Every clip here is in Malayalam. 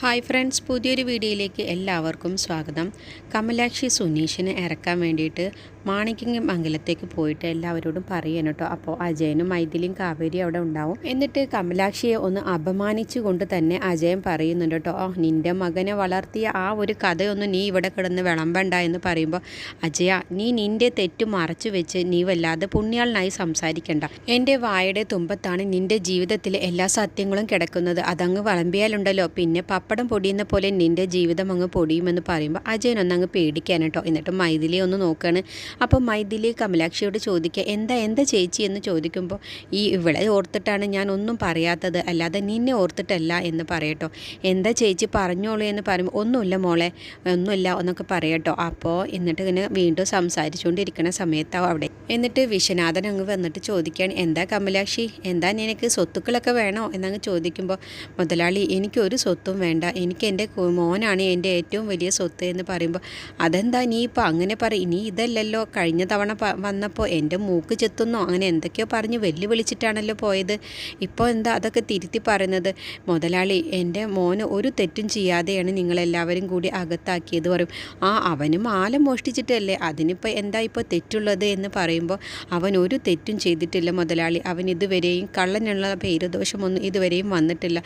ഹായ് ഫ്രണ്ട്സ് പുതിയൊരു വീഡിയോയിലേക്ക് എല്ലാവർക്കും സ്വാഗതം. കമലാക്ഷി സുനീഷിനെ ഇറക്കാൻ വേണ്ടിയിട്ട് മാണിക്യം മംഗലത്തേക്ക് പോയിട്ട് എല്ലാവരോടും പറയണം കേട്ടോ. അപ്പോൾ അജയനും മൈഥിലിയും കാവേരി അവിടെ ഉണ്ടാവും. എന്നിട്ട് കമലാക്ഷിയെ ഒന്ന് അപമാനിച്ചുകൊണ്ട് തന്നെ അജയൻ പറയുന്നുണ്ട് കേട്ടോ ഓ നിന്റെ മകനെ വളർത്തിയ ആ ഒരു കഥയൊന്നും നീ ഇവിടെ കിടന്ന് വിളമ്പണ്ട എന്ന് പറയുമ്പോൾ അജയ നീ നിന്റെ തെറ്റ് മറച്ചു വെച്ച് നീ വല്ലാതെ പുണ്യാളനായി സംസാരിക്കണ്ട. എന്റെ വായുടെ തുമ്പത്താണ് നിന്റെ ജീവിതത്തിലെ എല്ലാ സത്യങ്ങളും കിടക്കുന്നത്. അതങ്ങ് വിളമ്പിയാലുണ്ടല്ലോ. പിന്നെ പപ്പടം പൊടിയുന്ന പോലെ നിന്റെ ജീവിതം അങ്ങ് പൊടിയുമെന്ന് പറയുമ്പോൾ അജയൻ ഒന്ന് അങ്ങ് പേടിക്കാൻ കേട്ടോ. എന്നിട്ട് മൈഥിലി ഒന്ന് നോക്കാണ്. അപ്പോൾ മൈഥിലി കമലാക്ഷിയോട് ചോദിക്കുക എന്താ എന്താ ചേച്ചി? എന്ന് ചോദിക്കുമ്പോൾ ഈ ഇവിടെ ഓർത്തിട്ടാണ് ഞാൻ ഒന്നും പറയാത്തത് അല്ലാതെ നിന്നെ ഓർത്തിട്ടല്ല എന്ന് പറയട്ടോ. എന്താ ചേച്ചി പറഞ്ഞോളൂ എന്ന് പറയുമ്പോൾ ഒന്നുമില്ല മോളെ ഒന്നുമില്ല എന്നൊക്കെ പറയട്ടോ. അപ്പോൾ എന്നിട്ട് ഇങ്ങനെ വീണ്ടും സംസാരിച്ചുകൊണ്ടിരിക്കുന്ന സമയത്താവും അവിടെ. എന്നിട്ട് വിശ്വനാഥൻ അങ്ങ് വന്നിട്ട് ചോദിക്കുകയാണ് എന്താ കമലാക്ഷി? എന്താ നിനക്ക് സ്വത്തുക്കളൊക്കെ വേണോ? എന്നങ്ങ് ചോദിക്കുമ്പോൾ മുതലാളി എനിക്കൊരു സ്വത്തും വേണ്ട. എനിക്ക് എന്റെ മോനാണ് എന്റെ ഏറ്റവും വലിയ സ്വത്ത് എന്ന് പറയുമ്പോൾ അതെന്താ നീ ഇപ്പോൾ അങ്ങനെ പറയും നീ ഇതല്ലല്ലോ കഴിഞ്ഞ തവണ വന്നപ്പോൾ എന്റെ മൂക്ക് ചെത്തുന്നോ? അങ്ങനെ എന്തൊക്കെയോ പറഞ്ഞ് വെല്ലുവിളിച്ചിട്ടാണല്ലോ പോയത്. ഇപ്പോൾ എന്താ അതൊക്കെ തിരുത്തി പറയുന്നത്? മുതലാളി എന്റെ മോന് ഒരു തെറ്റും ചെയ്യാതെയാണ് നിങ്ങളെല്ലാവരും കൂടി അകത്താക്കിയത് പറയും. ആ അവനും മാല മോഷ്ടിച്ചിട്ടല്ലേ? അതിനിപ്പോൾ എന്താ ഇപ്പോൾ തെറ്റുള്ളത് എന്ന് പറയുമ്പോൾ അവൻ ഒരു തെറ്റും ചെയ്തിട്ടില്ല മുതലാളി. അവൻ ഇതുവരെയും കള്ളനുള്ള പേരുദോഷമൊന്നും ഇതുവരെയും വന്നിട്ടില്ല.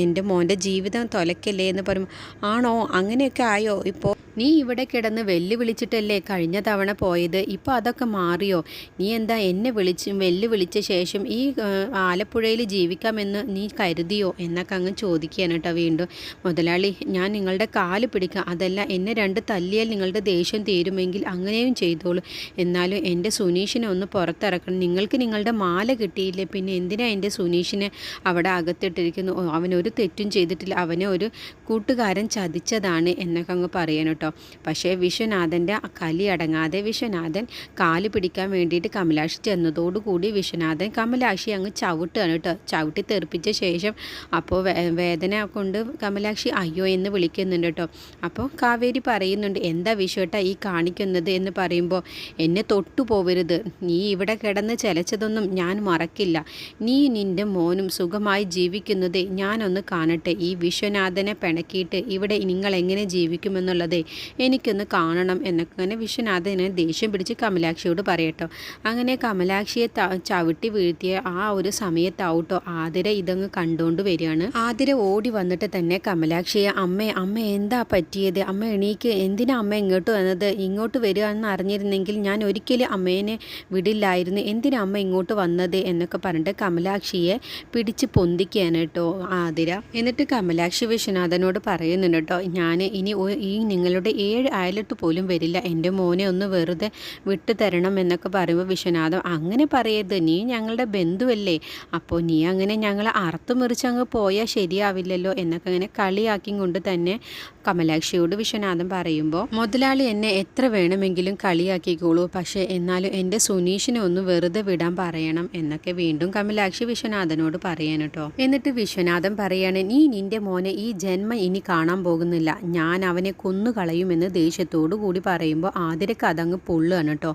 എന്റെ മോന്റെ ജീവിതം തൊലക്കല്ലേ എന്ന് പറയും. ആണോ? അങ്ങനെയൊക്കെ ആയോ ഇപ്പോൾ നീ ഇവിടെ കിടന്ന് വെല്ലുവിളിച്ചിട്ടല്ലേ കഴിഞ്ഞ തവണ പോയത്? ഇപ്പോൾ അതൊക്കെ മാറിയോ? നീ എന്താ എന്നെ വിളിച്ച് വെല്ലുവിളിച്ച ശേഷം ഈ ആലപ്പുഴയിൽ ജീവിക്കാമെന്ന് നീ കരുതിയോ? എന്നൊക്കെ അങ്ങ് ചോദിക്കുകയാണ് കേട്ടോ വീണ്ടും. മുതലാളി ഞാൻ നിങ്ങളുടെ കാൽ പിടിക്കാം. അതല്ല എന്നെ രണ്ട് തല്ലിയാൽ നിങ്ങളുടെ ദേഷ്യം തീരുമെങ്കിൽ അങ്ങനെയും ചെയ്തോളൂ. എന്നാലും എന്റെ സുനീഷിനെ ഒന്ന് പുറത്തിറക്കണം. നിങ്ങൾക്ക് നിങ്ങളുടെ മാല കിട്ടിയില്ലേ? പിന്നെ എന്തിനാ എന്റെ സുനീഷിനെ അവിടെ അകത്തിട്ടിരിക്കുന്നു? അവനൊരു തെറ്റും ചെയ്തിട്ടില്ല. അവനെ ഒരു കൂട്ടുകാരൻ ചതിച്ചതാണ് എന്നൊക്കെ അങ്ങ് പറയണം കേട്ടോ. പക്ഷേ വിശ്വനാഥന്റെ കലി അടങ്ങാതെ വിശ്വനാഥൻ കാൽ പിടിക്കാൻ വേണ്ടിയിട്ട് കമലാക്ഷി ചെന്നതോടുകൂടി വിശ്വനാഥൻ കമലാക്ഷി അങ്ങ് ചവിട്ടുകയാണ് കേട്ടോ. ചവിട്ടി തെറിപ്പിച്ച ശേഷം അപ്പോൾ വേദന കൊണ്ട് കമലാക്ഷി അയ്യോ എന്ന് വിളിക്കുന്നുണ്ട് കേട്ടോ. അപ്പോൾ കാവേരി പറയുന്നുണ്ട് എന്താ വിശ്വട്ട ഈ കാണിക്കുന്നത്? എന്ന് പറയുമ്പോൾ എന്നെ തൊട്ടു പോവരുത്. നീ ഇവിടെ കിടന്ന് ചലച്ചതൊന്നും ഞാൻ മറക്കില്ല. നീ നിന്റെ മോനും സുഖമായി ജീവിക്കുന്നത് ഞാനൊന്ന് കാണട്ടെ. ഈ വിശ്വനാഥനെ പിണക്കിയിട്ട് ഇവിടെ നിങ്ങൾ എങ്ങനെ ജീവിക്കുമെന്നുള്ളത് എനിക്കൊന്ന് കാണണം എന്നൊക്കെ വിശ്വനാഥനെ ദേഷ്യം പിടിച്ച് കമലാക്ഷിയോട് പറയട്ടോ. അങ്ങനെ കമലാക്ഷിയെ ചവിട്ടി വീഴ്ത്തിയ ആ ഒരു സമയത്താവട്ടോ ആതിര ഇതങ്ങ് കണ്ടുകൊണ്ട് വരികയാണ്. ആതിര ഓടി വന്നിട്ട് തന്നെ കമലാക്ഷിയെ അമ്മ അമ്മ എന്താ പറ്റിയത്? അമ്മ എണീക്ക്. എന്തിനാ അമ്മ ഇങ്ങോട്ട് വന്നത്? ഇങ്ങോട്ട് വരിക എന്ന് അറിഞ്ഞിരുന്നെങ്കിൽ ഞാൻ ഒരിക്കലും അമ്മേനെ വിടില്ലായിരുന്നു. എന്തിനാ അമ്മ ഇങ്ങോട്ട് വന്നത്? എന്നൊക്കെ പറഞ്ഞിട്ട് കമലാക്ഷിയെ പിടിച്ച് പൊന്തിക്കുകയാണ് കേട്ടോ ആതിര. എന്നിട്ട് കമലാക്ഷി വിശ്വനാഥനോട് പറയുന്നുണ്ട് കേട്ടോ ഞാൻ ഇനി ഈ നിങ്ങളുടെ ഏഴ് അയലിട്ട് പോലും വരില്ല. എന്റെ മോനെ ഒന്ന് വെറുതെ വിട്ടു തരണം എന്നൊക്കെ പറയുമ്പോൾ വിശ്വനാഥം അങ്ങനെ പറയരുത് നീ ഞങ്ങളുടെ ബന്ധുവല്ലേ. അപ്പോൾ നീ അങ്ങനെ ഞങ്ങളെ അറുത്തുമെറിച്ച് അങ്ങ് പോയാൽ ശരിയാവില്ലല്ലോ എന്നൊക്കെ അങ്ങനെ കളിയാക്കി കൊണ്ട് തന്നെ കമലാക്ഷിയോട് വിശ്വനാഥൻ പറയുമ്പോൾ മുതലാളി എന്നെ എത്ര വേണമെങ്കിലും കളിയാക്കിക്കോളൂ പക്ഷേ എന്നാലും എന്റെ സുനീഷിനെ ഒന്ന് വെറുതെ വിടാൻ പറയണം എന്നൊക്കെ വീണ്ടും കമലാക്ഷി വിശ്വനാഥനോട് പറയാൻ കേട്ടോ. എന്നിട്ട് വിശ്വനാഥൻ പറയാണ് നീ നിന്റെ മോനെ ഈ ജന്മം ഇനി കാണാൻ പോകുന്നില്ല. ഞാൻ അവനെ കൊന്നുകളയുമെന്ന് ദേഷ്യത്തോടു കൂടി പറയുമ്പോൾ ആതിരക്ക് അതങ്ങ് പൊള്ളുകയാണ് കേട്ടോ.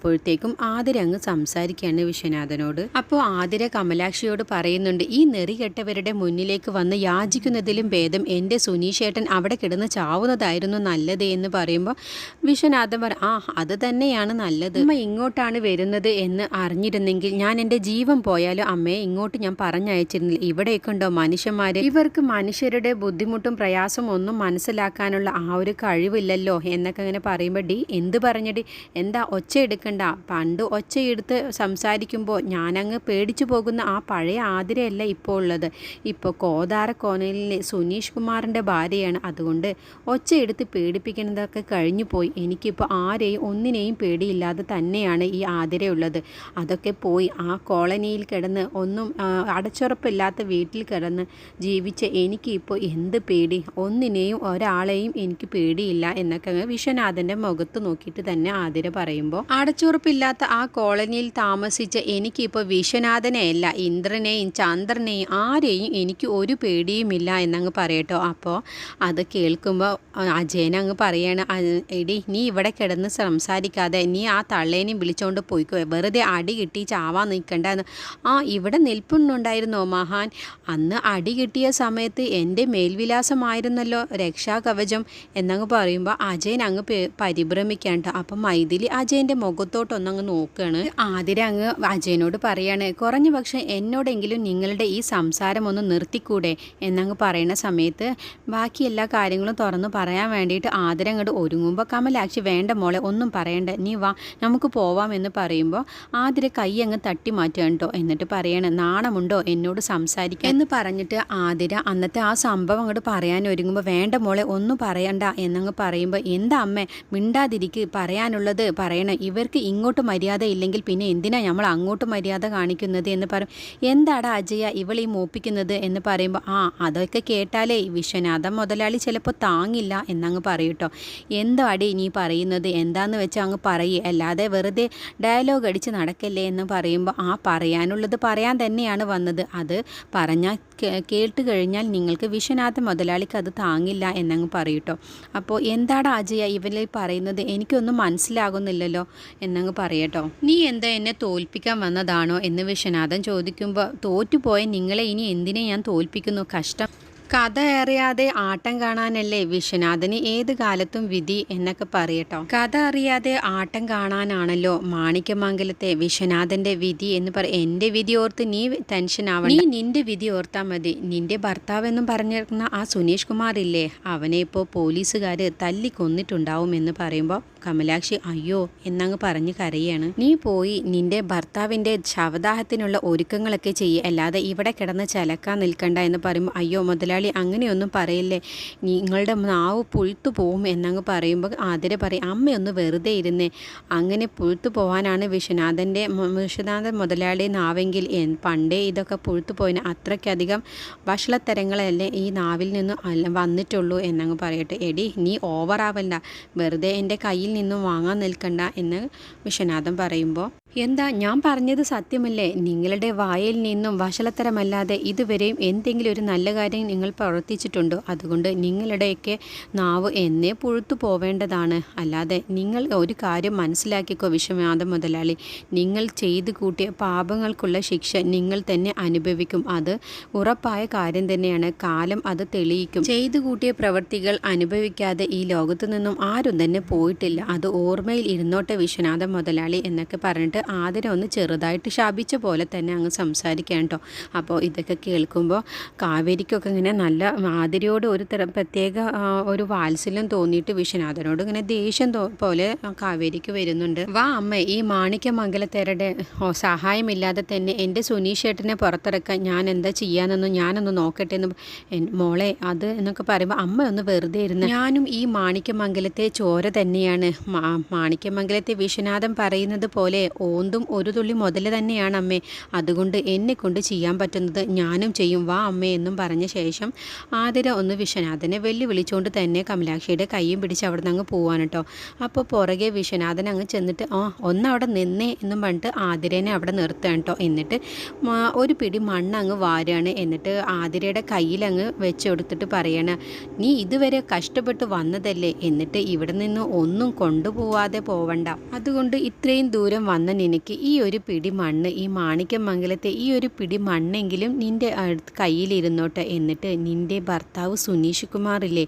അപ്പോഴത്തേക്കും ആതിര അങ്ങ് സംസാരിക്കുകയാണ് വിശ്വനാഥനോട്. അപ്പോൾ ആതിര കമലാക്ഷിയോട് പറയുന്നുണ്ട് ഈ നെറികെട്ടവരുടെ മുന്നിലേക്ക് വന്ന് യാചിക്കുന്നതിലും ഭേദം എന്റെ സുനീഷേട്ടൻ അവിടെ കിടന്ന് ചാവുന്നതായിരുന്നു നല്ലത് എന്ന് പറയുമ്പോൾ വിശ്വനാഥൻ പറ ആ അത് തന്നെയാണ് നല്ലത്. അമ്മ ഇങ്ങോട്ടാണ് വരുന്നത് എന്ന് അറിഞ്ഞിരുന്നെങ്കിൽ ഞാൻ എന്റെ ജീവൻ പോയാലും? അമ്മയെ ഇങ്ങോട്ട് ഞാൻ പറഞ്ഞയച്ചിരുന്നില്ല. ഇവിടെയൊക്കെ ഉണ്ടോ മനുഷ്യന്മാര്? ഇവർക്ക് മനുഷ്യരുടെ ബുദ്ധിമുട്ടും പ്രയാസം ഒന്നും മനസ്സിലാക്കാനുള്ള ആ ഒരു കഴിവില്ലല്ലോ? എന്നൊക്കെ ഇങ്ങനെ പറയുമ്പോൾ ഡി എന്ത് പറഞ്ഞടി എന്താ ഒച്ച എടുക്കണ്ട പണ്ട് ഒച്ചയെടുത്ത് സംസാരിക്കുമ്പോൾ ഞാനങ്ങ് പേടിച്ചു പോകുന്ന ആ പഴയ ആതിരയല്ല ഇപ്പോൾ ഉള്ളത്. ഇപ്പോൾ കോതാരക്കോനലിലെ സുനീഷ് കുമാറിന്റെ ഭാര്യയാണ്. അതുകൊണ്ട് ഒച്ചയെടുത്ത് പേടിപ്പിക്കുന്നതൊക്കെ കഴിഞ്ഞു പോയി. എനിക്കിപ്പോൾ ആരെയും ഒന്നിനെയും പേടിയില്ലാതെ തന്നെയാണ് ഈ ആതിരയുള്ളത്. അതൊക്കെ പോയി ആ കോളനിയിൽ കിടന്ന് ഒന്നും അടച്ചുറപ്പില്ലാത്ത വീട്ടിൽ കിടന്ന് ജീവിച്ച എനിക്ക് ഇപ്പോൾ എന്ത് പേടി? ഒന്നിനെയും ഒരാളെയും എനിക്ക് പേടിയില്ല എന്നൊക്കെ അങ്ങ് വിശ്വനാഥന്റെ മുഖത്ത് നോക്കിയിട്ട് തന്നെ ആതിര പറയുമ്പോൾ അടച്ചുറപ്പില്ലാത്ത ആ കോളനിയിൽ താമസിച്ച എനിക്കിപ്പോൾ വിശ്വനാഥനെയല്ല ഇന്ദ്രനെയും ചന്ദ്രനെയും ആരെയും എനിക്ക് ഒരു പേടിയുമില്ല എന്നങ്ങ് പറയട്ടോ. അപ്പോൾ അത് കേൾക്കുമ്പോൾ അജയൻ അങ്ങ് പറയാണ് എടി നീ ഇവിടെ കിടന്ന് സംസാരിക്കാതെ നീ ആ തള്ളേനെയും വിളിച്ചുകൊണ്ട് പോയിക്കോ. വെറുതെ അടി കിട്ടി ചാവാൻ നിൽക്കണ്ടെന്ന്. ആ ഇവിടെ നിൽപ്പുണ്ടായിരുന്നോ മഹാൻ? അന്ന് അടി കിട്ടിയ സമയത്ത് എന്റെ മേൽവിലാസമായിരുന്നല്ലോ രക്ഷാകവചം എന്നങ്ങ് പറയുമ്പോൾ അജയൻ അങ്ങ് പരിഭ്രമിക്കാണ്ട് അപ്പം മൈഥിലി അജയന്റെ മുഖത്തോട്ടൊന്നങ്ങ് നോക്കുകയാണ് ആതിര അങ്ങ് അജയനോട് പറയാണ് കുറഞ്ഞ പക്ഷേ എന്നോടെങ്കിലും നിങ്ങളുടെ ഈ സംസാരം ഒന്ന് നിർത്തിക്കൂടെ? എന്നങ്ങ് പറയുന്ന സമയത്ത് ബാക്കി എല്ലാ കാര്യങ്ങളും തുറന്ന് പറയാൻ വേണ്ടിയിട്ട് ആതിര അങ്ങോട്ട് ഒരുങ്ങുമ്പോൾ കമലാക്ഷി വേണ്ട മോളെ ഒന്നും പറയണ്ട. നീ വാ നമുക്ക് പോവാം എന്ന് പറയുമ്പോൾ ആതിര കൈ അങ്ങ് തട്ടി മാറ്റുകയാണ് കേട്ടോ എന്നിട്ട് പറയാണ് നാണമുണ്ടോ എന്നോട് സംസാരിക്കാൻ? എന്ന് പറഞ്ഞിട്ട് ആതിര അന്നത്തെ ആ സംഭവം അങ്ങോട്ട് പറയാൻ ഒരുങ്ങുമ്പോൾ വേണ്ട മോളെ ഒന്നും പറയണ്ട. എന്നങ്ങ് പറയുമ്പോൾ എന്താ അമ്മേ മിണ്ടാതിരിക്ക് പറയാനുള്ളത് പറയണം ഇവർക്ക് ഇങ്ങോട്ട് മര്യാദ ഇല്ലെങ്കിൽ പിന്നെ എന്തിനാ നമ്മൾ അങ്ങോട്ട് മര്യാദ കാണിക്കുന്നത് എന്ന് പറയും എന്താടാ അജയ ഇവൾ ഈ മോപ്പിക്കുന്നത് എന്ന് പറയുമ്പോൾ ആ അതൊക്കെ കേട്ടാലേ വിശ്വനാഥ മുതലാളി ചിലപ്പോൾ താങ്ങില്ല എന്നങ്ങ് പറയൂട്ടോ എന്തോ അടി നീ പറയുന്നത്? എന്താന്ന് വെച്ചാൽ അങ്ങ് പറയുക അല്ലാതെ വെറുതെ ഡയലോഗ് അടിച്ച് നടക്കല്ലേ എന്ന് പറയുമ്പോൾ ആ പറയാനുള്ളത് പറയാൻ തന്നെയാണ് വന്നത്. അത് പറഞ്ഞാൽ കേട്ട് കഴിഞ്ഞാൽ നിങ്ങൾക്ക് വിശ്വനാഥ മുതലാളിക്ക് അത് താങ്ങില്ല എന്നങ്ങ് പറയൂട്ടോ. അപ്പോൾ എന്താടാ അജയ ഇവരിൽ പറയുന്നത്? എനിക്കൊന്നും മനസ്സിലാകുന്നില്ലല്ലോ എന്നങ്ങ് പറയട്ടോ. നീ എന്താ എന്നെ തോൽപ്പിക്കാൻ വന്നതാണോ എന്ന് വിശ്വനാഥൻ ചോദിക്കുമ്പോൾ തോറ്റുപോയ നിങ്ങളെ ഇനി എന്തിനെ ഞാൻ തോൽപ്പിക്കുന്നു? കഷ്ടം. കഥ അറിയാതെ ആട്ടം കാണാനല്ലേ വിശ്വനാഥന് ഏത് കാലത്തും വിധി എന്നൊക്കെ പറയട്ടോ. കഥ അറിയാതെ ആട്ടം കാണാനാണല്ലോ മാണിക്യമംഗലത്തെ വിശ്വനാഥന്റെ വിധി എന്ന് പറ എന്റെ വിധി ഓർത്ത് നീ ടെൻഷൻ ആവണം നീ നിന്റെ വിധി ഓർത്താൽ മതി. നിന്റെ ഭർത്താവ് എന്നും പറഞ്ഞിരുന്ന ആ സുനീഷ് കുമാർ ഇല്ലേ അവനെ ഇപ്പോ പോലീസുകാർ തല്ലി കൊന്നിട്ടുണ്ടാവും എന്ന് പറയുമ്പോൾ കമലാക്ഷി അയ്യോ എന്നങ്ങ് പറഞ്ഞു കരയാണ്. നീ പോയി നിന്റെ ഭർത്താവിന്റെ ശവദാഹത്തിനുള്ള ഒരുക്കങ്ങളൊക്കെ ചെയ്യുക അല്ലാതെ ഇവിടെ കിടന്ന് ചലക്കാൻ നിൽക്കണ്ട എന്ന് പറയുമ്പോൾ അയ്യോ മുതലാളി അങ്ങനെയൊന്നും പറയില്ലേ? നിങ്ങളുടെ നാവ് പുഴുത്തു പോവും എന്നങ്ങ് പറയുമ്പോൾ ആതിരെ പറയും അമ്മയൊന്ന് വെറുതെ ഇരുന്നേ. അങ്ങനെ പുഴുത്തു പോവാനാണ് വിശ്വനാഥന്റെ വിശ്വനാഥൻ മുതലാളി നാവെങ്കിൽ. പണ്ടേ ഇതൊക്കെ പുഴുത്തു പോയിന്. അത്രയ്ക്കധികം വഷളത്തരങ്ങളല്ലേ ഈ നാവിൽ നിന്നും വന്നിട്ടുള്ളൂ എന്നങ്ങ് പറയട്ടെ. എടി നീ ഓവറാവല്ല വെറുതെ എന്റെ കയ്യിൽ നിന്നും വാങ്ങാൻ നിൽക്കണ്ട എന്ന് വിശ്വനാഥൻ പറയുമ്പോൾ എന്താ ഞാൻ പറഞ്ഞത് സത്യമല്ലേ? നിങ്ങളുടെ വായിൽ നിന്നും വഷളത്തരമല്ലാതെ ഇതുവരെയും എന്തെങ്കിലും ഒരു നല്ല കാര്യം നിങ്ങൾ പ്രവർത്തിച്ചിട്ടുണ്ടോ? അതുകൊണ്ട് നിങ്ങളുടെയൊക്കെ നാവ് എന്നേ പുഴുത്തു പോവേണ്ടതാണ്. അല്ലാതെ നിങ്ങൾ ഒരു കാര്യം മനസ്സിലാക്കിക്കോ വിശ്വനാഥ മുതലാളി. നിങ്ങൾ ചെയ്തു കൂട്ടിയ പാപങ്ങൾക്കുള്ള ശിക്ഷ നിങ്ങൾ തന്നെ അനുഭവിക്കും. അത് ഉറപ്പായ കാര്യം തന്നെയാണ്. കാലം അത് തെളിയിക്കും. ചെയ്തു കൂട്ടിയ പ്രവൃത്തികൾ അനുഭവിക്കാതെ ഈ ലോകത്തു നിന്നും ആരും തന്നെ പോയിട്ടില്ല. അത് ഓർമ്മയിൽ ഇരുന്നോട്ടെ വിശ്വനാഥ മുതലാളി എന്നൊക്കെ പറഞ്ഞിട്ട് ആതിര ഒന്ന് ചെറുതായിട്ട് ശാപിച്ച പോലെ തന്നെ അങ്ങ് സംസാരിക്കാൻ കേട്ടോ. അപ്പോൾ ഇതൊക്കെ കേൾക്കുമ്പോൾ കാവേരിക്കൊക്കെ ഇങ്ങനെ നല്ല ആതിരയോട് ഒരു തരം പ്രത്യേക ഒരു വാത്സല്യം തോന്നിയിട്ട് വിശ്വനാഥനോട് ഇങ്ങനെ ദേഷ്യം പോലെ കാവേരിക്ക് വരുന്നുണ്ട്. വാ അമ്മ ഈ മാണിക്യമംഗലത്തേരുടെ മംഗലത്തേരുടെ സഹായമില്ലാതെ തന്നെ എന്റെ സുനീഷ് ഏട്ടനെ പുറത്തിറക്കാൻ ഞാൻ എന്താ ചെയ്യാനെന്നും ഞാനൊന്ന് നോക്കട്ടെ എന്ന് മോളെ അത് എന്നൊക്കെ പറയുമ്പോൾ അമ്മ ഒന്ന് വെറുതെ ഇരുന്ന് ഞാനും ഈ മാണിക്യമംഗലത്തെ ചോര തന്നെയാണ്. മാണിക്യമംഗലത്തെ വിശ്വനാഥൻ പറയുന്നത് പോലെ ഓന്തും ഒരു തുള്ളി മുതൽ തന്നെയാണ് അമ്മേ. അതുകൊണ്ട് എന്നെ കൊണ്ട് ചെയ്യാൻ പറ്റുന്നത് ഞാനും ചെയ്യും. വാ അമ്മേ എന്നും പറഞ്ഞ ശേഷം ആതിര ഒന്ന് വിശ്വനാഥനെ വെല്ലു വിളിച്ചുകൊണ്ട് തന്നെ കമലാക്ഷിയുടെ കൈയും പിടിച്ച് അവിടെ നിന്ന് അങ്ങ് പോവാൻ കേട്ടോ അപ്പോൾ പുറകെ വിശ്വനാഥൻ അങ്ങ് ചെന്നിട്ട് ആ ഒന്നവിടെ നിന്നേ എന്നും പറഞ്ഞിട്ട് ആതിരേനെ അവിടെ നിർത്തുകയാണ് കേട്ടോ എന്നിട്ട് ഒരു പിടി മണ്ണ് അങ്ങ് വാരുകയാണ്. എന്നിട്ട് ആതിരയുടെ കയ്യിൽ അങ്ങ് വെച്ച് കൊടുത്തിട്ട് പറയണ നീ ഇതുവരെ കഷ്ടപ്പെട്ട് വന്നതല്ലേ? എന്നിട്ട് ഇവിടെ നിന്ന് ഒന്നും കൊണ്ടുപോവാതെ പോവണ്ട. അതുകൊണ്ട് ഇത്രയും ദൂരം വന്ന നിനക്ക് ഈ ഒരു പിടി മണ്ണ് ഈ മാണിക്യമംഗലത്തെ ഈ ഒരു പിടി മണ്ണെങ്കിലും നിന്റെ കയ്യിലിരുന്നോട്ടെ എന്നിട്ട് നിന്റെ ഭർത്താവ് സുനീഷ് കുമാറില്ലേ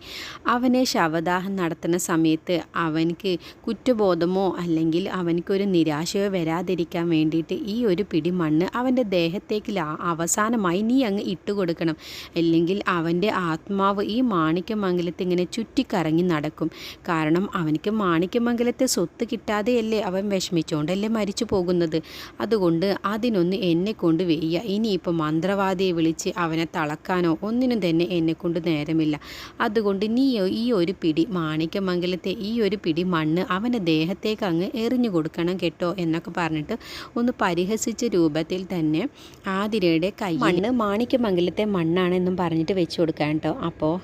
അവനെ ശവദാഹം നടത്തുന്ന സമയത്ത് അവനക്ക് കുറ്റബോധമോ അല്ലെങ്കിൽ അവനക്കൊരു നിരാശയോ വരാതിരിക്കാൻ വേണ്ടിയിട്ട് ഈ ഒരു പിടി മണ്ണ് അവന്റെ ദേഹത്തേക്ക് അവസാനമായി നീ അങ്ങ് ഇട്ടുകൊടുക്കണം അല്ലെങ്കിൽ അവന്റെ ആത്മാവ് ഈ മാണിക്യമംഗലത്തെ ഇങ്ങനെ ചുറ്റിക്കറങ്ങി നടക്കും. കാരണം അവനക്ക് മാണിക്യമംഗലത്തെ സ്വത്ത് കിട്ടാതെയല്ലേ അവൻ വിഷമിച്ചുകൊണ്ടല്ലേ മരിച്ചു ജീവിച്ചു പോകുന്നത്. അതുകൊണ്ട് അതിനൊന്ന് എന്നെ കൊണ്ട് വെയ്യ. ഇനിയിപ്പോൾ മന്ത്രവാദിയെ വിളിച്ച് അവനെ തളക്കാനോ ഒന്നിനും തന്നെ എന്നെ കൊണ്ട് നേരമില്ല. അതുകൊണ്ട് നീ ഈ ഒരു പിടി മാണിക്യമംഗലത്തെ ഈ ഒരു പിടി മണ്ണ് അവന്റെ ദേഹത്തേക്ക് അങ്ങ് എറിഞ്ഞു കൊടുക്കണം കേട്ടോ എന്നൊക്കെ പറഞ്ഞിട്ട് ഒന്ന് പരിഹസിച്ച രൂപത്തിൽ തന്നെ ആതിരയുടെ കൈ മണ്ണ് മാണിക്യമംഗലത്തെ മണ്ണാണെന്നും പറഞ്ഞിട്ട് വെച്ചു കൊടുക്കാൻ കേട്ടോ. അപ്പോൾ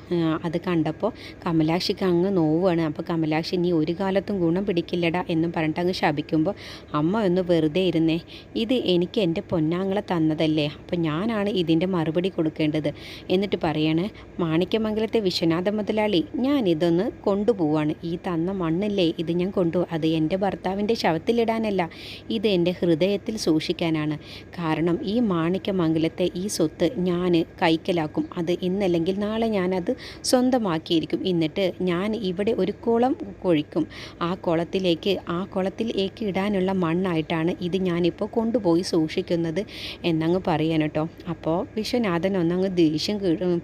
അത് കണ്ടപ്പോൾ കമലാക്ഷിക്ക് അങ്ങ് നോവുകയാണ് അപ്പോൾ കമലാക്ഷി നീ ഒരു കാലത്തും ഗുണം പിടിക്കില്ലടാ എന്നും പറഞ്ഞിട്ട് അങ്ങ് ശപിക്കുമ്പോൾ അമ്മ ഒന്ന് വെറുതെ ഇരുന്നേ. ഇത് എനിക്ക് എന്റെ പൊന്നാങ്ങളെ തന്നതല്ലേ. അപ്പോൾ ഞാനാണ് ഇതിന്റെ മറുപടി കൊടുക്കേണ്ടത്. എന്നിട്ട് പറയാണ് മാണിക്യമംഗലത്തെ വിശ്വനാഥ മുതലാളി ഞാൻ ഇതൊന്ന് കൊണ്ടുപോവാണ്. ഈ തന്ന മണ്ണില്ലേ ഇത് ഞാൻ കൊണ്ടു അത് എന്റെ ഭർത്താവിന്റെ ശവത്തിലിടാനല്ല ഇത് എന്റെ ഹൃദയത്തിൽ സൂക്ഷിക്കാനാണ്. കാരണം ഈ മാണിക്യമംഗലത്തെ ഈ സ്വത്ത് ഞാൻ കൈക്കലാക്കും. അത് ഇന്നല്ലെങ്കിൽ നാളെ ഞാനത് സ്വന്തമാക്കിയിരിക്കും. എന്നിട്ട് ഞാൻ ഇവിടെ ഒരു കുളം കൊഴിക്കും. ആ കുളത്തിലേക്ക് ആ കുളത്തിലേക്ക് ഇടാനുള്ള മണ്ണായിട്ടാണ് ഇത് ഞാനിപ്പോൾ കൊണ്ടുപോയി സൂക്ഷിക്കുന്നത് എന്നങ്ങ് പറയാൻ കേട്ടോ. അപ്പോൾ വിശ്വനാഥൻ ഒന്നങ്ങ് ദേഷ്യം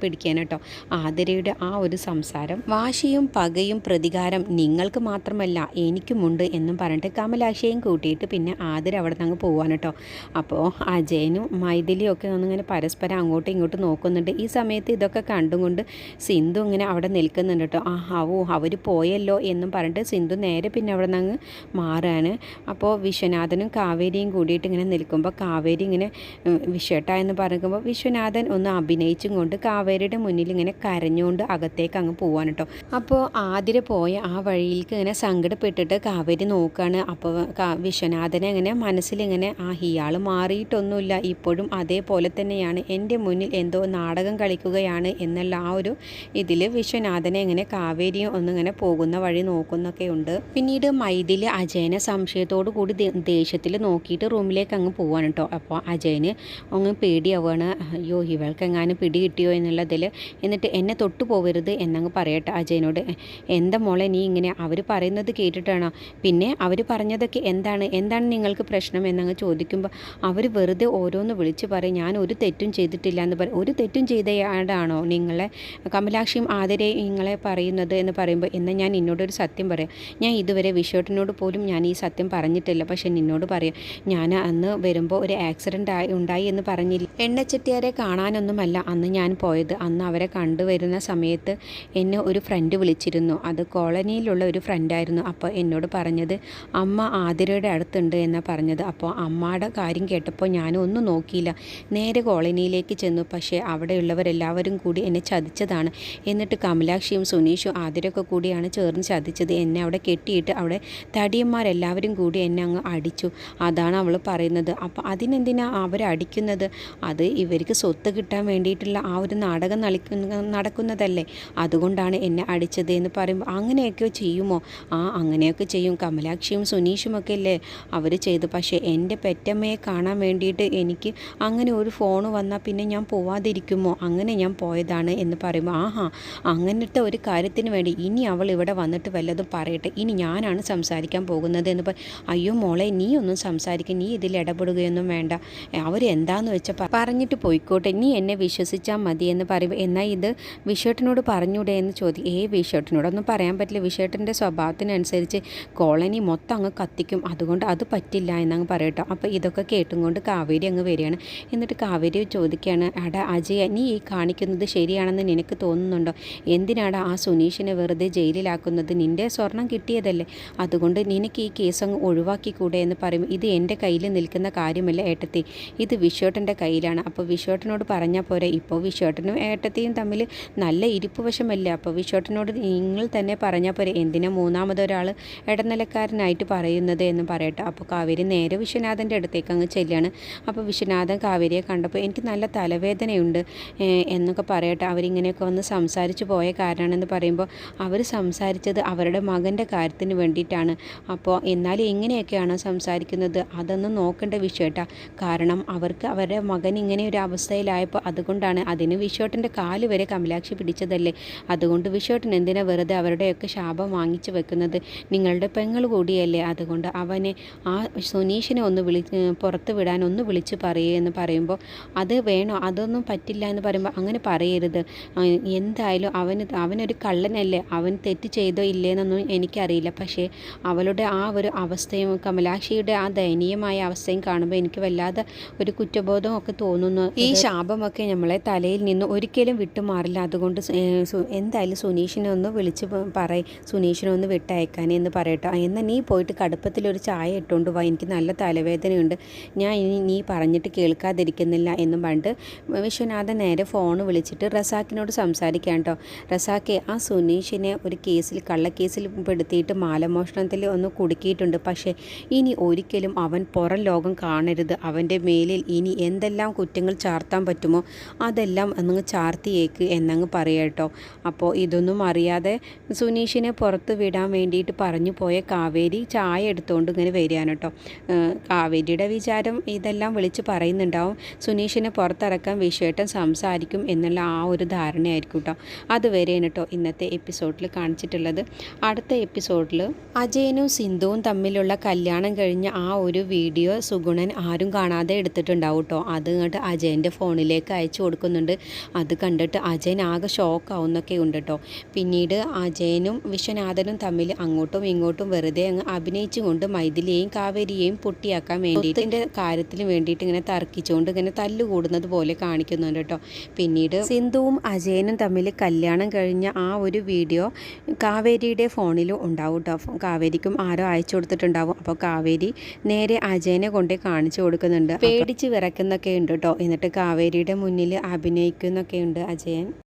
പിടിക്കാൻ കേട്ടോ. ആതിരയുടെ ആ ഒരു സംസാരം വാശിയും പകയും പ്രതികാരം നിങ്ങൾക്ക് മാത്രമല്ല എനിക്കുമുണ്ട് എന്നും പറഞ്ഞിട്ട് കമലാശയും കൂട്ടിയിട്ട് പിന്നെ ആതിര അവിടെ നിന്ന് അങ്ങ് പോവാൻ കേട്ടോ. അപ്പോൾ അജയനും മൈഥിലിയും ഒക്കെ ഒന്നിങ്ങനെ പരസ്പരം അങ്ങോട്ടും ഇങ്ങോട്ടും നോക്കുന്നുണ്ട്. ഈ സമയത്ത് ഇതൊക്കെ കണ്ടുകൊണ്ട് സിന്ധു ഇങ്ങനെ അവിടെ നിൽക്കുന്നുണ്ട് കേട്ടോ. ആ ആവോ അവർ പോയല്ലോ എന്നും പറഞ്ഞിട്ട് സിന്ധു നേരെ പിന്നെ അവിടെ നിന്ന് അങ്ങ് മാറുകയാണ് അപ്പോൾ വിശ്വനാഥനും കാവേരിയും കൂടിയിട്ട് ഇങ്ങനെ നിൽക്കുമ്പോൾ കാവേരി ഇങ്ങനെ വിശ്വട്ട എന്ന് പറയുമ്പോൾ വിശ്വനാഥൻ ഒന്ന് അഭിനയിച്ചും കൊണ്ട് കാവേരിയുടെ മുന്നിൽ ഇങ്ങനെ കരഞ്ഞുകൊണ്ട് അകത്തേക്ക് അങ്ങ് പോവാൻ കേട്ടോ അപ്പോൾ ആതിര പോയ ആ വഴിയിലേക്ക് ഇങ്ങനെ സങ്കടപ്പെട്ടിട്ട് കാവേരി നോക്കുകയാണ് അപ്പോൾ വിശ്വനാഥനെ ഇങ്ങനെ മനസ്സിലിങ്ങനെ ആ ഇയാൾ മാറിയിട്ടൊന്നുമില്ല. ഇപ്പോഴും അതേപോലെ തന്നെയാണ്. എന്റെ മുന്നിൽ എന്തോ നാടകം കളിക്കുകയാണ് എന്നുള്ള ആ ഒരു ഇതിൽ വിശ്വനാഥനെ ഇങ്ങനെ കാവേരിയും ഒന്നിങ്ങനെ പോകുന്ന വഴി നോക്കുന്നൊക്കെ ഉണ്ട്. പിന്നീട് മൈദിൽ അജയനെ സംശയത്തോടു കൂടി ദേഷ്യത്തിൽ നോക്കിയിട്ട് റൂമിലേക്ക് അങ്ങ് പോവാണ് കേട്ടോ അപ്പോൾ അജയന് അങ്ങ് പേടിയാവുകയാണ്. അയ്യോ ഇവൾക്ക് എങ്ങാനും പിടി കിട്ടിയോ എന്നുള്ളതിൽ എന്നിട്ട് എന്നെ തൊട്ടു പോവരുത് എന്നങ്ങ് പറയട്ടെ അജയനോട്. എന്താ മോളെ നീ ഇങ്ങനെ അവർ പറയുന്നത് കേട്ടിട്ടാണോ? പിന്നെ അവർ പറഞ്ഞതൊക്കെ എന്താണ്? എന്താണ് നിങ്ങൾക്ക് പ്രശ്നം എന്നങ്ങ് ചോദിക്കുമ്പോൾ അവർ വെറുതെ ഓരോന്ന് വിളിച്ച് പറയും. ഞാൻ ഒരു തെറ്റും ചെയ്തിട്ടില്ല എന്ന് പറയും. ഒരു തെറ്റും ചെയ്തയാടാണോ നിങ്ങളെ? കമലാക്ഷിയും ആദരയും നിങ്ങളെ പറയുന്നത് എന്ന് പറയുമ്പോൾ എന്നാൽ ഞാൻ എന്നോടൊരു സത്യം പറയാം. ഞാൻ ഇതുവരെ വിഷോട്ടിനോട് പോലും ഞാൻ ഈ സത്യം പറഞ്ഞിട്ടില്ല. പക്ഷെ നിന്നോട് പറയാം. ഞാൻ അന്ന് വരുമ്പോൾ ഒരു ആക്സിഡന്റ് ആയി ഉണ്ടായി എന്ന് പറഞ്ഞില്ല. എണ്ണച്ചെട്ടിയാരെ കാണാനൊന്നുമല്ല അന്ന് ഞാൻ പോയത്. അന്ന് അവരെ കണ്ടുവരുന്ന സമയത്ത് എന്നെ ഒരു ഫ്രണ്ട് വിളിച്ചിരുന്നു. അത് കോളനിയിലുള്ള ഒരു ഫ്രണ്ടായിരുന്നു അപ്പോൾ എന്നോട് പറഞ്ഞത് അമ്മ ആതിരയുടെ അടുത്തുണ്ട് എന്നാണ് പറഞ്ഞത്. അപ്പോൾ അമ്മയുടെ കാര്യം കേട്ടപ്പോൾ ഞാനും ഒന്നും നോക്കിയില്ല. നേരെ കോളനിയിലേക്ക് ചെന്നു. പക്ഷേ അവിടെയുള്ളവരെല്ലാവരും കൂടി എന്നെ ചതിച്ചതാണ്. എന്നിട്ട് കമലാക്ഷിയും സുനീഷും ആതിരയൊക്കെ കൂടിയാണ് ചേർന്ന് ചതിച്ചത്. എന്നെ അവിടെ കെട്ടിയിട്ട് അവിടെ തടിയന്മാരെല്ലാവരും കൂടി എന്നെ അങ്ങ് അടിച്ചു. അതാണ് അവൾ പറയുന്നത്. അപ്പോൾ അതിനെന്തിനാ അവരടിക്കുന്നത് അത് ഇവർക്ക് സ്വത്ത് കിട്ടാൻ വേണ്ടിയിട്ടുള്ള ആ ഒരു നാടകം നളിക്കുന്ന നടക്കുന്നതല്ലേ? അതുകൊണ്ടാണ് എന്നെ അടിച്ചത് എന്ന് പറയുമ്പോൾ അങ്ങനെയൊക്കെ ചെയ്യുമോ? ആ അങ്ങനെയൊക്കെ ചെയ്യും. കമലാക്ഷിയും സുനീഷും ഒക്കെ അല്ലേ? അവർ ചെയ്തു. പക്ഷേ എന്റെ പെറ്റമ്മയെ കാണാൻ വേണ്ടിയിട്ട് എനിക്ക് അങ്ങനെ ഒരു ഫോൺ വന്നാൽ പിന്നെ ഞാൻ പോവാതിരിക്കുമോ? അങ്ങനെ ഞാൻ പോയതാണ് എന്ന് പറയുമ്പോൾ ആഹാ അങ്ങനത്തെ ഒരു കാര്യത്തിന് വേണ്ടി ഇനി അവൾ ഇവിടെ വന്നിട്ട് വല്ലതും പറയട്ടെ. ഇനി ഞാനാണ് സംസാരിക്കാൻ പോകുന്നത് എന്ന് പറയും അയ്യോ മോളെ നീ ഒന്നും സംസാരിക്കുക നീ ഇതിൽ ഇടപെടുകയൊന്നും വേണ്ട. അവരെന്താന്ന് വെച്ചാൽ പറഞ്ഞിട്ട് പോയിക്കോട്ടെ. നീ എന്നെ വിശ്വസിച്ചാൽ മതി എന്ന് പറയുമ്പോൾ എന്നാൽ ഇത് വിഷേട്ടനോട് പറഞ്ഞൂടെ എന്ന് ചോദി ഏ വിഷേട്ടനോടൊന്നും പറയാൻ പറ്റില്ല. വിഷേട്ടന്റെ സ്വഭാവത്തിനനുസരിച്ച് കോളനി മൊത്തം അങ്ങ് കത്തിക്കും. അതുകൊണ്ട് അത് പറ്റില്ല എന്നങ്ങ് പറയട്ടോ അപ്പോൾ ഇതൊക്കെ കേട്ടും കൊണ്ട് കാവേരി അങ്ങ് വരികയാണ്. എന്നിട്ട് കാവേരി ചോദിക്കുകയാണ് അടാ അജയ നീ ഈ കാണിക്കുന്നത് ശരിയാണെന്ന് നിനക്ക് തോന്നുന്നുണ്ടോ? എന്തിനാടാ ആ സുനീഷിനെ വെറുതെ ജയിലിലാക്കുന്നത്? നിന്റെ സ്വർണം കിട്ടിയതല്ലേ? അതുകൊണ്ട് നിനക്ക് ഈ കേസ് അങ്ങ് ഒഴിവാക്കിക്കൂടെ എന്ന് പറയും ഇത് എന്റെ കയ്യിൽ നിൽക്കുന്ന കാര്യമല്ല ഏട്ടത്തി ഇത് വിശ്വട്ടന്റെ കയ്യിലാണ്. അപ്പോൾ വിശ്വട്ടനോട് പറഞ്ഞാൽ പോരെ ഇപ്പോൾ വിശ്വട്ടനും ഏട്ടത്തിയും തമ്മിൽ നല്ല ഇരിപ്പ് വശമല്ലേ? അപ്പോൾ വിശ്വട്ടനോട് നിങ്ങൾ തന്നെ പറഞ്ഞാൽ പോരെ എന്തിനാ മൂന്നാമതൊരാൾ ഇടനിലക്കാരനായിട്ട് പറയുന്നത് എന്ന് പറയട്ടെ. അപ്പോൾ കാവേരി നേരെ വിശ്വനാഥന്റെ അടുത്തേക്ക് അങ്ങ് ചെല്ലുകയാണ് അപ്പോൾ വിശ്വനാഥൻ കാവേരിയെ കണ്ടപ്പോൾ എനിക്ക് നല്ല തലവേദനയുണ്ട് എന്നൊക്കെ പറയട്ടെ. അവരിങ്ങനെയൊക്കെ വന്ന് സംസാരിച്ച് പോയ കാരണമെന്ന് പറയുമ്പോൾ അവർ സംസാരിച്ചത് അവരുടെ മകന്റെ കാര്യത്തിന് വേണ്ടിയിട്ടാണ്. അപ്പോൾ എന്നാലും എങ്ങനെയൊക്കെയാണോ സംസാരിക്കുന്നത്. അതൊന്നും നോക്കേണ്ട വിഷയട്ടാ. കാരണം അവർക്ക് അവരുടെ മകൻ ഇങ്ങനെ ഒരു അവസ്ഥയിലായപ്പോൾ അതുകൊണ്ടാണ് അതിന് വിശ്വട്ടന്റെ കാൽ വരെ കമലാക്ഷി പിടിച്ചതല്ലേ. അതുകൊണ്ട് വിഷോട്ടൻ എന്തിനാ വെറുതെ അവരുടെയൊക്കെ ശാപം വാങ്ങിച്ചു വെക്കുന്നത്? നിങ്ങളുടെ പെങ്ങൾ കൂടിയല്ലേ. അതുകൊണ്ട് അവനെ ആ സുനീഷിനെ ഒന്ന് വിളി പുറത്ത് വിടാൻ ഒന്ന് വിളിച്ച് പറയുക എന്ന് പറയുമ്പോൾ അത് വേണോ? അതൊന്നും പറ്റില്ല എന്ന് പറയുമ്പോൾ അങ്ങനെ പറയരുത്. എന്തായാലും അവന് അവനൊരു കള്ളനല്ലേ. അവൻ തെറ്റ് ചെയ്തോ ഇല്ലേന്നൊന്നും എനിക്കറിയില്ല. പക്ഷേ അവളുടെ ആ ഒരു അവസ്ഥയും കമലാക്ഷി കമലാക്ഷിയുടെ ആ ദയനീയമായ അവസ്ഥയും കാണുമ്പോൾ എനിക്ക് വല്ലാതെ ഒരു കുറ്റബോധം ഒക്കെ തോന്നുന്നു. ഈ ശാപമൊക്കെ നമ്മളെ തലയിൽ നിന്ന് ഒരിക്കലും വിട്ടുമാറില്ല. അതുകൊണ്ട് എന്തായാലും സുനീഷിനെ ഒന്ന് വിളിച്ച് പറയ. സുനീഷിനെ ഒന്ന് വിട്ടയക്കാൻ എന്ന് പറയട്ടോ. എന്നാൽ നീ പോയിട്ട് കടുപ്പത്തിലൊരു ചായ ഇട്ടുകൊണ്ട് വാ. എനിക്ക് നല്ല തലവേദനയുണ്ട്. ഞാൻ ഇനി നീ പറഞ്ഞിട്ട് കേൾക്കാതിരിക്കുന്നില്ല എന്നും പറഞ്ഞിട്ട് വിശ്വനാഥൻ നേരെ ഫോൺ വിളിച്ചിട്ട് റസാക്കിനോട് സംസാരിക്കാൻ കേട്ടോ റസാക്കെ ആ സുനീഷിനെ ഒരു കേസിൽ കള്ളക്കേസിൽ പെടുത്തിയിട്ട് മാലമോഷണത്തിൽ ഒന്ന് കുടുക്കിയിട്ടുണ്ട്. പക്ഷേ ഇനി ഒരിക്കലും അവൻ പുറം ലോകം കാണരുത്. അവന്റെ മേലിൽ ഇനി എന്തെല്ലാം കുറ്റങ്ങൾ ചാർത്താൻ പറ്റുമോ അതെല്ലാം അങ്ങ് ചാർത്തിയേക്ക് എന്നങ്ങ് പറയട്ടോ അപ്പോൾ ഇതൊന്നും അറിയാതെ സുനീഷിനെ പുറത്ത് വിടാൻ വേണ്ടിയിട്ട് പറഞ്ഞു പോയ കാവേരി ചായ എടുത്തുകൊണ്ട് ഇങ്ങനെ വരികയാണ് കേട്ടോ. കാവേരിയുടെ വിചാരം ഇതെല്ലാം വിളിച്ച് പറയുന്നുണ്ടാവും. സുനീഷിനെ പുറത്തിറക്കാൻ വിഷയട്ടം സംസാരിക്കും എന്നുള്ള ആ ഒരു ധാരണയായിരിക്കും കേട്ടോ. അതുവരെയാണ് കേട്ടോ ഇന്നത്തെ എപ്പിസോഡിൽ കാണിച്ചിട്ടുള്ളത്. അടുത്ത എപ്പിസോഡിൽ അജയനും സിന്ധുവും തമ്മിലുള്ള കല്യാണം കഴിഞ്ഞ ആ ഒരു വീഡിയോ സുഗുണൻ ആരും കാണാതെ എടുത്തിട്ടുണ്ടാവും കേട്ടോ. അത് ഇങ്ങോട്ട് അജയന്റെ ഫോണിലേക്ക് അയച്ചു കൊടുക്കുന്നുണ്ട്. അത് കണ്ടിട്ട് അജയൻ ആകെ ഷോക്ക് ഷോക്കാവുന്നൊക്കെ ഉണ്ട് കേട്ടോ. പിന്നീട് അജയനും വിശ്വനാഥനും തമ്മിൽ അങ്ങോട്ടും ഇങ്ങോട്ടും വെറുതെ അങ്ങ് അഭിനയിച്ചുകൊണ്ട് മൈഥിലിയെയും കാവേരിയെയും പൊട്ടിയാക്കാൻ വേണ്ടിയിട്ട് കാര്യത്തിന് വേണ്ടിയിട്ട് ഇങ്ങനെ തർക്കിച്ചുകൊണ്ട് ഇങ്ങനെ തല്ലുകൂടുന്നത് പോലെ കാണിക്കുന്നുണ്ട് കേട്ടോ. പിന്നീട് സിന്ധുവും അജയനും തമ്മിൽ കല്യാണം കഴിഞ്ഞ ആ ഒരു വീഡിയോ കാവേരിയുടെ ഫോണിലും ഉണ്ടാവും കേട്ടോ. കാവേരിക്കും ആരോ അയച്ചു കൊടുത്തിട്ടുണ്ടാവും. അപ്പോൾ കാവേരി നേരെ അജയനെ കൊണ്ട് കാണിച്ചു കൊടുക്കുന്നുണ്ട്. പേടിച്ച് വിറക്കുന്നൊക്കെ ഉണ്ട് കേട്ടോ എന്നിട്ട് കാവേരിയുടെ മുന്നിൽ അഭിനയിക്കുന്നൊക്കെ ഉണ്ട് അജയൻ.